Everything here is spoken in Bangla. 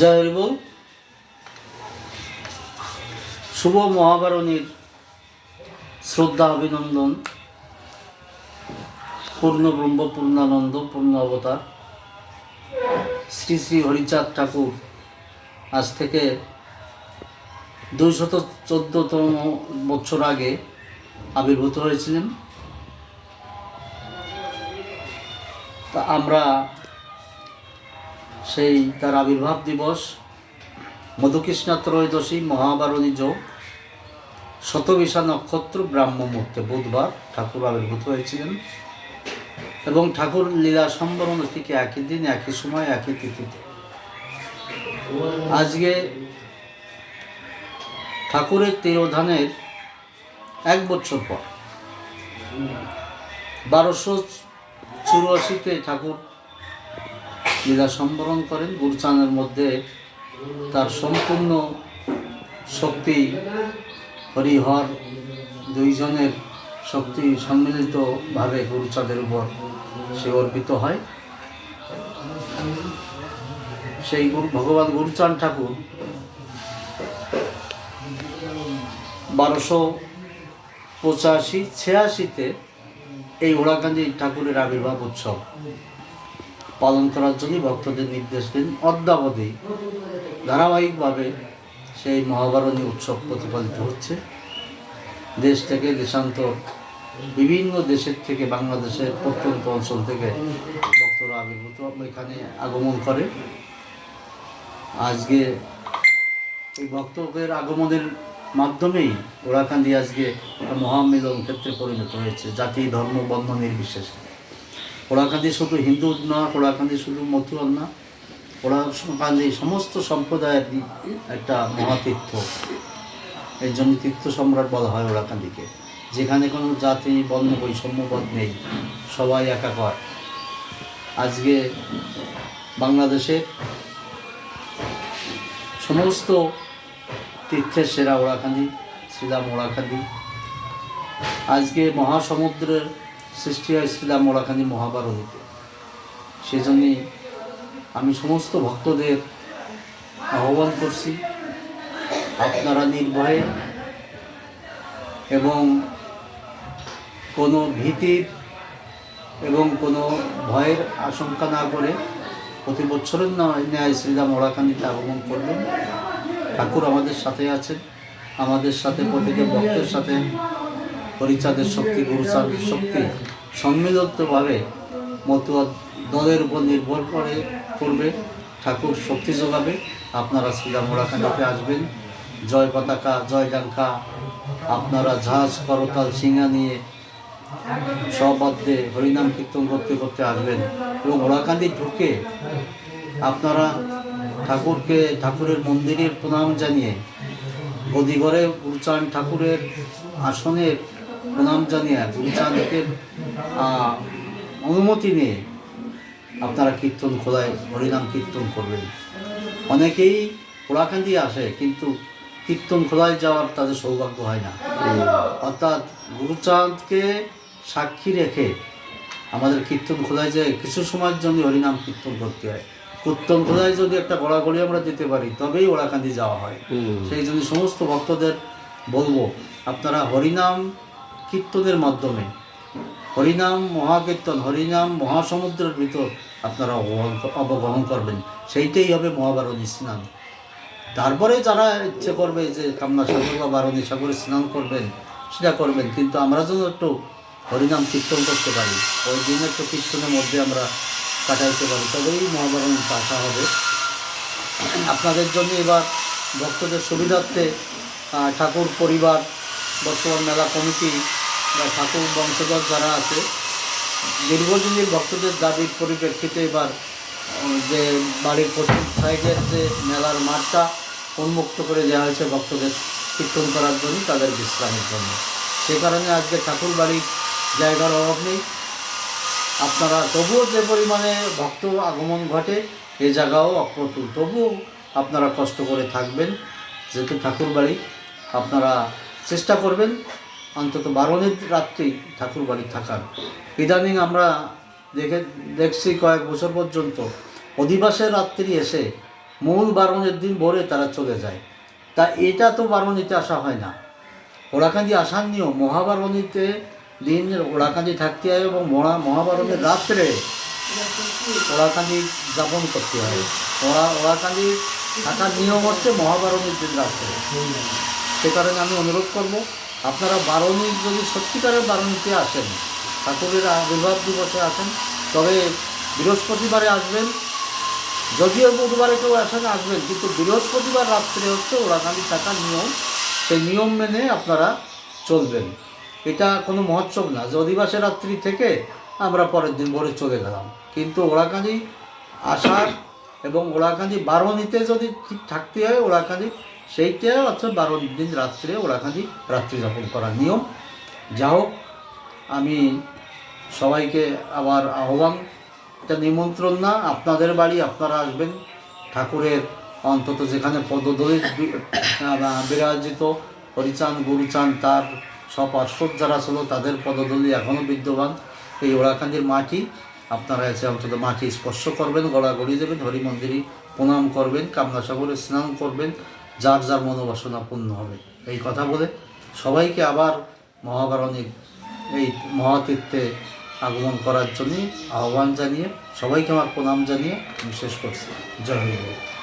জয় হরিবল শুভ মহাবারণীর শ্রদ্ধা, অভিনন্দন, পূর্ণ ব্রহ্ম, পূর্ণানন্দ, পূর্ণ অবতার। শ্রী শ্রী হরিচাঁদ ঠাকুর আজ থেকে দুইশত চোদ্দতম বছর আগে আবির্ভূত হয়েছিলেন। তা আমরা সেই তার আবির্ভাব দিবস, মধুকৃষ্ণা ত্রয়োদশী মহাবারণী যোগ, শতবিশা নক্ষত্র ব্রাহ্ম মুহূর্তে বুধবার ঠাকুর আবির্ভূত হয়েছিলেন এবং ঠাকুর লীলা সম্বরণ থেকে একই দিন, একই সময়, একই তিথিতে। আজকে ঠাকুরের তিরোধানের এক বছর পর, বারোশো চুরাশিতে ঠাকুর লীলা সম্বরণ করেন। গুরুচানের মধ্যে তার সম্পূর্ণ শক্তি হরিহর দুইজনের শক্তি সম্মিলিতভাবে গুরুচাঁদের উপর সে অর্পিত হয়। সেই গুরু, ভগবান গুরুচাঁদ ঠাকুর বারোশো পঁচাশি ছিয়াশিতে এই ওড়াকান্দি ঠাকুরের আবির্ভাব উৎসব পালন করার জন্যই ভক্তদের নির্দেশ দেন অদ্যাবধি। ধারাবাহিকভাবে সেই মহাবারণী উৎসব প্রতিপালিত হচ্ছে। দেশ থেকে দেশান্তর বিভিন্ন দেশের থেকে, বাংলাদেশের প্রত্যন্ত অঞ্চল থেকে ভক্তরা আবির্ভূত এখানে আগমন করে। আজকে এই ভক্তদের আগমনের মাধ্যমেই ওরাকান্দি আজকে মহামিলন ক্ষেত্রে পরিণত হয়েছে। জাতি, ধর্ম, বর্ণ নির্বিশেষে। ওরাকান্দি শুধু হিন্দু না ওরাকান্দি শুধু মথুয়ার না ওরাকান্দি সমস্ত সম্প্রদায়ের একটা মহাতীর্থ। এর জন্য তীর্থ সম্রাট বলা হয় ওরাকান্দিকে যেখানে কোনো জাতি বর্ণ বৈষম্যবোধ নেই, সবাই একাকার। আজকে বাংলাদেশের সমস্ত তীর্থের সেরা ওড়াখান্দি শ্রীরাম ওড়াখান্দি আজকে মহাসমুদ্রের সৃষ্টি হয় শ্রীরাম ওড়াখান্দি মহাভারতীতে। সেজন্যই আমি সমস্ত ভক্তদের আহ্বান করছি, আপনারা নির্ভয়ে এবং কোনো ভীতির এবং কোনো ভয়ের আশঙ্কা না করে প্রতি বছরের নয় ন্যায় শ্রীরাম ওড়াকান্দিতে আগমন করবেন। ঠাকুর আমাদের সাথে আছেন, আমাদের সাথে প্রতিটি ভক্তের সাথে পরিচাঁদের শক্তি গুরুচাঁদের শক্তি সম্মিলিতভাবে মতুয়া দলের উপর নির্ভর করে, করবে। ঠাকুর শক্তি যোগাবে। আপনারা শ্রীরাম ওড়াকান্দিতে আসবেন। জয় পতাকা, জয় ডাঙ্কা আপনারা ঝাঁজ, করতাল সিঙ্গা নিয়ে সবাদ্যে হরিনাম কীর্তন করতে করতে আসবেন। এবং ওড়াকান্দি ঢুকে আপনারা ঠাকুরকে, ঠাকুরের মন্দিরের প্রণাম জানিয়ে গদিঘরে গুরুচান ঠাকুরের আসনের প্রণাম জানিয়ে গুরুচাঁদকে অনুমতি নিয়ে আপনারা কীর্তন খোলায় হরিনাম কীর্তন করবেন। অনেকেই পোড়াকান্দি আসে কিন্তু কীর্তন খোলায় যাওয়ার তাদের সৌভাগ্য হয় না। অর্থাৎ গুরুচাঁদকে সাক্ষী রেখে আমাদের কীর্তন খোলায় যে কিছু সময়ের জন্য হরিনাম কীর্তন করতে হয়। কীর্তন খোলায় যদি একটা গড়াগড়ি আমরা দিতে পারি তবেই ওড়াকান্দি যাওয়া হয়। সেই জন্য সমস্ত ভক্তদের বলব আপনারা হরিনাম কীর্তনের মাধ্যমে। হরিনাম, মহাকীর্তন, হরিনাম, মহাসমুদ্রের ভিতর আপনারা অবগাহন করবেন। সেইটাই হবে মহাবারণী স্নান। তারপরে যারা ইচ্ছে করবে যে কামনা সাগর বা বারণী সাগরে স্নান করবেন, সেটা করবেন। কিন্তু আমরা যেন একটু হরিনাম কীর্তন করতে পারি। ওই দিন একটু কীর্তনের মধ্যে আমরা কাটাইতে পারি। তবেই মহাবারণীতে আসা হবে। আপনাদের জন্য এবার ভক্তদের সুবিধার্থে ঠাকুর, পরিবার, বর্তমান মেলা কমিটি বা ঠাকুর, বংশধর যারা আছে, দীর্ঘদিনের ভক্তদের দাবির পরিপ্রেক্ষিতে এবার যে বাড়ির পশ্চিম সাইডের যে মেলার মাঠটা উন্মুক্ত করে দেওয়া হয়েছে ভক্তদের কীর্তন করার জন্য তাদের বিশ্রামের জন্য। সে কারণে আজকে ঠাকুর বাড়ির জায়গার অভাব নেই। আপনারা, তবুও যে পরিমাণে ভক্ত আগমন ঘটে, এ জায়গাও অপ্রতুল। তবুও আপনারা কষ্ট করে থাকবেন, যেহেতু ঠাকুর বাড়ি, আপনারা চেষ্টা করবেন অন্তত বারোনের রাত্রি ঠাকুর বাড়ি থাকার। ইদানিং আমরা দেখে, দেখছি কয়েক বছর পর্যন্ত অধিবাসের রাত্রি এসে মূল বারণের দিন ভোরে তারা চলে যায়। তা এটা তো বারণীতে আসা হয় না। ওরাকান্দি আসার নিয়ম, মহাবারণীতে দিন ওরাকান্দি থাকতে হয় এবং মহা, মহাবারণের রাত্রে ওরাকান্দি যাপন করতে হয়। ওরা ওরাকান্দি থাকার নিয়ম হচ্ছে মহাবারণীর দিন রাত্রে। সে কারণে আমি অনুরোধ করব আপনারা বারণী যদি সত্যিকারের বারণীতে আসেন, ঠাকুরের আবির্ভাব দিবসে আসেন, তবে বৃহস্পতিবারে আসবেন। যদিও বুধবারে কেউ আসেন আসবেন, কিন্তু বৃহস্পতিবার রাত্রে হচ্ছে ওরাকান্দি থাকার নিয়ম। সেই নিয়ম মেনে আপনারা চলবেন। এটা কোনো মহোৎসব না। যে অধিবাসের রাত্রি থেকে আমরা পরের দিন ভোরে চলে গেলাম। কিন্তু ওরাকান্দি আসার এবং ওরাকান্দি বারণীতে যদি ঠিক থাকতে হয় ওরাকান্দি সেইটা হচ্ছে বারো দিন রাত্রে ওরাকান্দি রাত্রি যাপন করার নিয়ম। যা হোক আমি সবাইকে আবার আহ্বান, এটা নিমন্ত্রণ না, আপনাদের বাড়ি আপনারা আসবেন। ঠাকুরের অন্তত যেখানে পদদলিত বিরাজিত হরিচান গুরুচান তার সব পার্শ্বদ যারা ছিল, তাদের পদদলি এখনও বিদ্যমান। এই ওরাকান্দির মাটি, আপনারা এসে অন্তত মাটি স্পর্শ করবেন, গড়াগড়ি দেবেন হরি মন্দিরে প্রণাম করবেন, কামনাসাগরে স্নান করবেন। যার যার মনোবাসনা পূর্ণ হবে এই কথা বলে সবাইকে আবার মহাবারণীর এই মহাতীর্থে আগমন করার জন্যে আহ্বান জানিয়ে সবাইকে আমার প্রণাম জানিয়ে আমি শেষ করছি জয় বল।